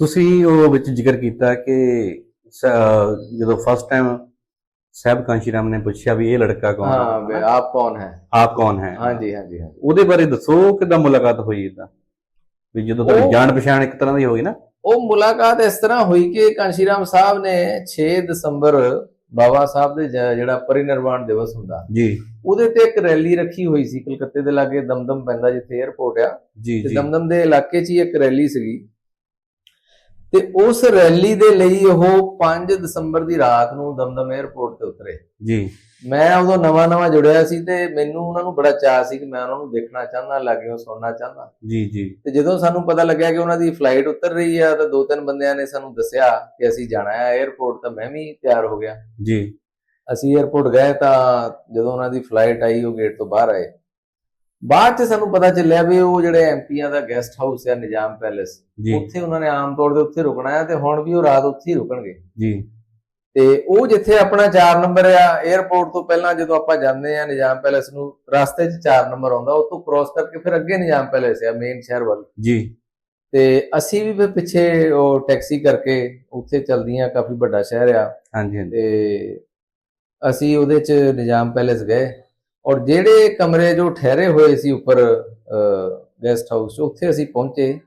ਤੁਸੀਂ ਉਹ ਵਿੱਚ ਜ਼ਿਕਰ ਕੀਤਾ ਕਿ ਜਦੋਂ ਫਸਟ ਟਾਈਮ ਸਹਿਬ ਕਾਂਸ਼ੀ ਰਾਮ ਨੇ ਪੁੱਛਿਆ ਵੀ ਇਹ ਲੜਕਾ ਕੌਣ ਹੈ? ਹਾਂ ਬਈ ਆਪ ਕੌਣ ਹੈ? ਆਪ ਕੌਣ ਹੈ? ਹਾਂਜੀ ਹਾਂਜੀ ਹਾਂਜੀ। ਉਹਦੇ ਬਾਰੇ ਦੱਸੋ ਕਿਦਾਂ ਮੁਲਾਕਾਤ ਹੋਈ ਇਹਦਾ ਵੀ ਜਦੋਂ ਤੁਹਾਡੀ ਜਾਣ ਪਛਾਣ ਇੱਕ ਤਰ੍ਹਾਂ ਦੀ ਹੋ ਗਈ ਨਾ? ਉਹ ਮੁਲਾਕਾਤ ਇਸ ਤਰ੍ਹਾਂ ਹੋਈ ਕਿ ਕਾਂਸ਼ੀ ਰਾਮ ਸਾਹਿਬ ਨੇ 6 ਦਸੰਬਰ ਬਾਬਾ ਸਾਹਿਬ ਦੇ ਜਿਹੜਾ ਪਰਿਨਿਰਵਾਣ ਦਿਵਸ ਹੁੰਦਾ ਜੀ। ਉਹਦੇ ਤੇ ਇੱਕ ਰੈਲੀ ਰੱਖੀ ਹੋਈ ਸੀ ਕਲਕੱਤੇ ਦੇ ਲਾਗੇ ਦਮਦਮ ਪੈਂਦਾ ਜਿੱਥੇ 에ਅਰਪੋਰਟ ਆ ਤੇ ਦਮਦਮ ਦੇ ਇਲਾਕੇ 'ਚ ਹੀ ਇੱਕ ਰੈਲੀ ਸੀਗੀ। ਤੇ ਉਸ ਰੈਲੀ ਦੇ ਲਈ ਉਹ 5 ਦਸੰਬਰ ਦੀ ਰਾਤ ਨੂੰ ਦਮਦਮ 에ਅਰਪੋਰਟ ਤੇ ਉਤਰੇ। ਜੀ। ਮੈਂ ਉਦੋਂ ਨਵਾਂ ਨਵਾਂ ਜੁੜਿਆ ਸੀ ਤੇ ਮੈਨੂੰ ਉਹਨਾਂ ਨੂੰ ਬੜਾ ਚਾਹ ਸੀ ਕਿ ਮੈਂ ਉਹਨਾਂ ਨੂੰ ਦੇਖਣਾ ਚਾਹੁੰਦਾ ਲੱਗਿਓ ਸੁਣਨਾ ਚਾਹੁੰਦਾ। ਜੀ ਜੀ। ਤੇ ਜਦੋਂ ਸਾਨੂੰ ਪਤਾ ਲੱਗਿਆ ਕਿ ਉਹਨਾਂ ਦੀ ਫਲਾਈਟ ਉਤਰ ਰਹੀ ਆ ਤਾਂ ਦੋ ਤਿੰਨ ਬੰਦਿਆਂ ਨੇ ਸਾਨੂੰ ਦੱਸਿਆ ਕਿ ਅਸੀਂ ਜਾਣਾ ਹੈ 에ਅਰਪੋਰਟ ਤਾਂ ਮੈਂ ਵੀ ਤਿਆਰ ਹੋ ਗਿਆ। ਜੀ। ਅਸੀਂ 에ਅਰਪੋਰਟ ਗਏ ਤਾਂ ਜਦੋਂ ਉਹਨਾਂ ਦੀ ਫਲਾਈਟ ਆਈ ਉਹ ਗੇਟ ਤੋਂ ਬਾਹਰ ਆਏ। ਬਾਅਦ ਚ ਸਾਨੂੰ ਪਤਾ ਚੱਲਿਆ ਵੀ ਉਹ ਜਿਹੜੇ ਐਮਪੀਆਂ ਦਾ ਗੈਸਟ ਹਾਊਸ ਹੈ ਨਿਜ਼ਾਮ ਪੈਲੇਸ ਉੱਥੇ ਉਹਨਾਂ ਨੇ ਆਮ ਤੌਰ ਤੇ ਉੱਥੇ ਰੁਕਣਾ ਹੈ ਤੇ ਹੁਣ ਵੀ ਉਹ ਰਾਤ ਉੱਥੇ ਹੀ ਰੁਕਣਗੇ। ਜੀ। ਤੇ ਉਹ ਜਿੱਥੇ ਆਪਣਾ 4 ਨੰਬਰ ਆ 에ਅਰਪੋਰਟ ਤੋਂ ਪਹਿਲਾਂ ਜਦੋਂ ਆਪਾਂ ਜਾਂਦੇ ਆ ਨਿਜ਼ਾਮ ਪੈਲੇਸ ਨੂੰ ਰਸਤੇ 'ਚ 4 ਨੰਬਰ ਆਉਂਦਾ ਉਹ ਤੋਂ ਕ੍ਰਾਸ ਕਰਕੇ ਫਿਰ ਅੱਗੇ ਨਿਜ਼ਾਮ ਪੈਲੇਸ ਆ ਮੇਨ ਸ਼ਹਿਰ ਵੱਲ। ਜੀ। ਤੇ ਅਸੀਂ ਵੀ ਫਿਰ ਪਿੱਛੇ ਉਹ ਟੈਕਸੀ ਕਰਕੇ ਉੱਥੇ ਚਲਦੀਆਂ ਕਾਫੀ ਵੱਡਾ ਸ਼ਹਿਰ ਆ। ਹਾਂਜੀ ਹਾਂਜੀ। ਤੇ ਅਸੀਂ ਉਹਦੇ 'ਚ ਨਿਜ਼ਾਮ ਪੈਲੇਸ ਗਏ। ਔਰ ਜਿਹੜੇ ਕਮਰੇ ਜੋ ਠਹਿਰੇ ਹੋਏ ਸੀ ਉੱਪਰ ਗੈਸਟ ਹਾਊਸ 'ਚ ਉੱਥੇ ਅਸੀਂ ਪਹੁੰਚੇ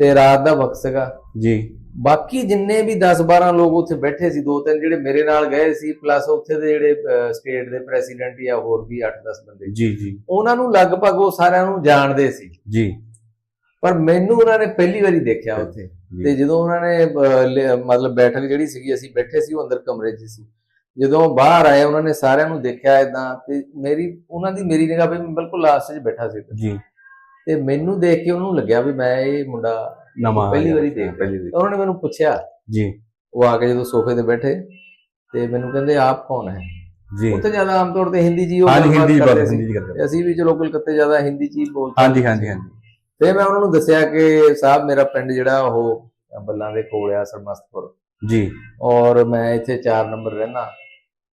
ਤੇ ਰਾਤ ਦਾ ਵਕਤ ਸੀਗਾ। ਜੀ। ਬਾਕੀ ਜਿੰਨੇ ਵੀ 10-12 ਲੋਕ ਉੱਥੇ ਬੈਠੇ ਸੀ ਦੋ ਤਿੰਨ ਜਿਹੜੇ ਮੇਰੇ ਨਾਲ ਗਏ ਸੀ ਪਲੱਸ ਉੱਥੇ ਦੇ ਜਿਹੜੇ ਸਟੇਟ ਦੇ ਪ੍ਰੈਜ਼ੀਡੈਂਟ ਜਾਂ ਹੋਰ ਵੀ 8-10 ਬੰਦੇ। ਜੀ ਜੀ। ਉਹਨਾਂ ਨੂੰ ਲਗਭਗ ਉਹ ਸਾਰਿਆਂ ਨੂੰ ਜਾਣਦੇ ਸੀ। ਜੀ। ਪਰ ਮੈਨੂੰ ਉਹਨਾਂ ਨੇ ਪਹਿਲੀ ਵਾਰੀ ਦੇਖਿਆ ਉੱਥੇ। ਤੇ ਜਦੋਂ ਉਹਨਾਂ ਨੇ ਮਤਲਬ ਬੈਠਕ ਜਿਹੜੀ ਸੀਗੀ ਅਸੀਂ ਬੈਠੇ ਸੀ ਉਹ ਅੰਦਰ ਕਮਰੇ 'ਚ ਸੀ। ਜਦੋਂ ਬਾਹਰ ਆਏ ਉਹਨਾਂ ਨੇ ਸਾਰਿਆਂ ਨੂੰ ਦੇਖਿਆ ਇਦਾਂ ਤੇ ਮੇਰੀ ਉਹਨਾਂ ਦੀ ਮੇਰੀ ਨਿਗਾਹ ਵੀ ਬਿਲਕੁਲ ਲਾਸਟ 'ਚ ਬੈਠਾ ਸੀ। ਜੀ। ਤੇ ਮੈਨੂੰ ਦੇਖ ਕੇ ਉਹਨੂੰ ਲੱਗਿਆ ਵੀ ਮੈਂ ਇਹ ਮੁੰਡਾ ਨਵਾਂ ਪਹਿਲੀ। ਵਾਰੀ ਦੇਖ। ਪਹਿਲੀ ਵਾਰੀ। ਉਹਨਾਂ ਨੇ ਮੈਨੂੰ ਪੁੱਛਿਆ ਜੀ। ਉਹ ਆ ਕੇ ਜਦੋਂ ਸੋਫੇ ਤੇ ਬੈਠੇ ਤੇ ਮੈਨੂੰ ਕਹਿੰਦੇ ਆਪ ਕੌਣ ਹੈ? ਜੀ। ਉੱਥੇ ਜ਼ਿਆਦਾ ਆਮ ਤੌਰ ਤੇ ਹਿੰਦੀ ਜੀ ਉਹ ਹਿੰਦੀ ਬਾਤ ਸੀ। ਅਸੀਂ ਵੀ ਚਲੋ ਕਲਕੱਤੇ ਜ਼ਿਆਦਾ ਹਿੰਦੀ ਹੀ ਬੋਲਦੇ ਹਾਂਜੀ ਹਾਂਜੀ ਹਾਂਜੀ। ਤੇ ਮੈਂ ਉਹਨਾਂ ਨੂੰ ਦੱਸਿਆ ਕਿ ਸਾਹਿਬ ਮੇਰਾ ਪਿੰਡ ਜਿਹੜਾ ਉਹ ਬੱਲਾਂ ਦੇ ਕੋਲ ਆ ਸਰਮਸਤਪੁਰ। ਜੀ। ਔਰ ਮੈਂ ਇੱਥੇ 4 ਨੰਬਰ ਰਹਿਣਾ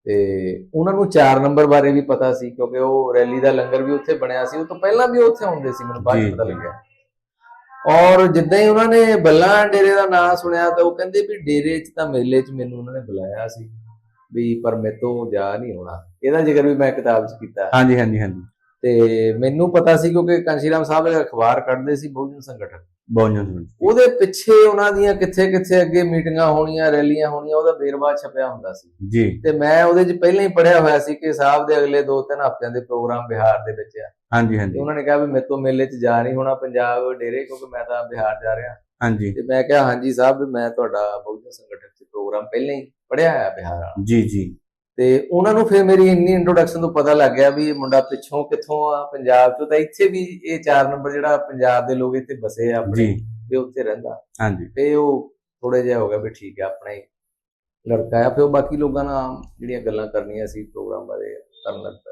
ਤੇ ਉਹਨਾਂ ਨੂੰ 4 ਨੰਬਰ ਬਾਰੇ ਵੀ ਪਤਾ ਸੀ ਕਿਉਂਕਿ ਉਹ ਰੈਲੀ ਦਾ ਲੰਗਰ ਵੀ ਉੱਥੇ ਬਣਿਆ ਸੀ ਉਹ ਤੋਂ ਪਹਿਲਾਂ ਵੀ ਉੱਥੇ ਆਉਂਦੇ ਸੀ ਮੈਨੂੰ ਬਾਅਦ ਪਤਾ। ਲੱਗਿਆ। ਔਰ ਜਿੱਦਾਂ ਹੀ ਉਹਨਾਂ ਨੇ ਬੱਲਾਂ ਡੇਰੇ ਦਾ ਨਾਮ ਸੁਣਿਆ ਤਾਂ ਉਹ ਕਹਿੰਦੇ ਵੀ ਡੇਰੇ 'ਚ ਤਾਂ ਮੇਲੇ 'ਚ ਮੈਨੂੰ ਉਹਨਾਂ ਨੇ ਬੁਲਾਇਆ ਸੀ ਵੀ ਪਰ ਮੇਰੇ ਤੋਂ ਜਾ ਨਹੀਂ ਹੋਣਾ ਇਹਦਾ ਜ਼ਿਕਰ ਵੀ ਮੈਂ ਕਿਤਾਬ 'ਚ ਕੀਤਾ। ਹਾਂਜੀ ਹਾਂਜੀ ਹਾਂਜੀ। ਤੇ ਮੈਨੂੰ ਪਤਾ ਸੀ ਕਿਉਂਕਿ ਕਾਂਸ਼ੀਰਾਮ ਸਾਹਿਬ ਅਖਬਾਰ ਕੱਢਦੇ ਸੀ ਬਹੁਜਨ ਸੰਗਠਨ। ਬਹੁਤ ਜਨ ਉਹਦੇ ਪਿੱਛੇ ਉਹਨਾਂ ਦੀਆਂ ਕਿੱਥੇ ਕਿੱਥੇ ਅੱਗੇ ਮੀਟਿੰਗਾਂ ਹੋਣੀਆਂ ਰੈਲੀਆਂ ਹੋਣੀਆਂ ਉਹਦਾ ਵੇਰਵਾ ਛਪਿਆ ਹੁੰਦਾ ਸੀ। ਜੀ। ਤੇ ਮੈਂ ਉਹਦੇ 'ਚ ਪਹਿਲਾਂ ਹੀ ਪੜਿਆ ਹੋਇਆ ਸੀ ਕਿ ਸਾਹਿਬ ਦੇ ਅਗਲੇ 2-3 ਹਫ਼ਤਿਆਂ ਦੇ ਪ੍ਰੋਗਰਾਮ ਬਿਹਾਰ ਦੇ ਵਿੱਚ ਆ। ਹਾਂਜੀ ਤੇ ਹਾਂਜੀ ਉਹਨਾਂ ਨੇ ਕਿਹਾ ਵੀ ਮੇਰੇ ਤੋਂ ਮੇਲੇ 'ਚ ਜਾ ਨਹੀਂ ਹੋਣਾ ਪੰਜਾਬ ਡੇਰੇ ਕਿਉਂਕਿ ਮੈਂ ਤਾਂ ਬਿਹਾਰ ਜਾ ਰਿਹਾ। ਹਾਂਜੀ। ਤੇ ਮੈਂ ਕਿਹਾ ਹਾਂਜੀ ਸਾਹਿਬ ਮੈਂ ਤੁਹਾਡਾ ਬਹੁਜਨ ਸੰਗਠਨ 'ਚ ਪ੍ਰੋਗਰਾਮ ਪਹਿਲਾਂ ਹੀ ਪੜਿਆ ਹੋਇਆ ਬਿਹਾਰ ਵਾਲਾ। ਜੀ ਜੀ। ਤੇ ਉਹਨਾਂ ਨੂੰ ਫਿਰ ਮੇਰੀ ਇੰਨੀ ਇੰਟਰੋਡਕਸ਼ਨ ਤੋਂ ਪਤਾ ਲੱਗ ਗਿਆ ਵੀ ਇਹ ਮੁੰਡਾ ਪਿੱਛੋਂ ਕਿੱਥੋਂ ਆ ਪੰਜਾਬ ਤੋਂ ਤਾਂ ਇੱਥੇ ਵੀ ਇਹ 4 ਨੰਬਰ ਜਿਹੜਾ ਪੰਜਾਬ ਦੇ ਲੋਕ ਇੱਥੇ ਬਸੇ ਆ ਆਪਣੇ ਤੇ ਉੱਥੇ ਰਹਿੰਦਾ। ਹਾਂਜੀ। ਤੇ ਉਹ ਥੋੜੇ ਜਿਹਾ ਹੋ ਗਿਆ ਵੀ ਠੀਕ ਹੈ ਆਪਣਾ ਹੀ ਲੜਕਾ ਆ ਫਿਰ ਉਹ ਬਾਕੀ ਲੋਕਾਂ ਨਾਲ ਜਿਹੜੀਆਂ ਗੱਲਾਂ ਕਰਨੀਆਂ ਸੀ ਪ੍ਰੋਗਰਾਮ ਬਾਰੇ ਕਰਨ ਲੱਗ